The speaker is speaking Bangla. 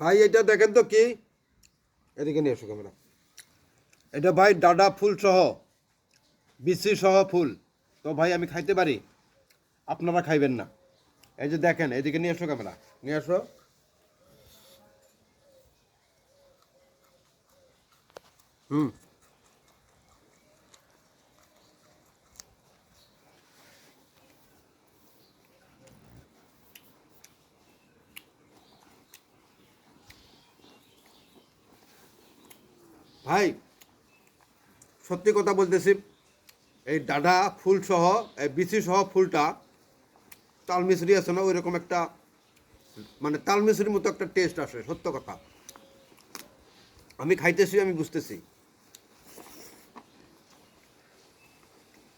ভাই, এটা দেখেন তো কি? এদিকে নিয়ে এসো ক্যামেরা। এটা ভাই ডাডা ফুল সহ বিসি সহ ফুল। তো ভাই, আমি খাইতে পারি? আপনারা খাইবেন না। এই যে দেখেন, এদিকে নিয়ে এসো ক্যামেরা। নিয়ে এসো হুম। ভাই, সত্যি কথা বলতেছি, এই ডাডা ফুল সহ, এই বিচি সহ ফুলটা তাল মিশ্রি আছে না ওই রকম একটা মানে তাল মিশ্রির মতো একটা টেস্ট আসে, সত্য কথা। আমি খাইতেছি, আমি বুঝতেছি।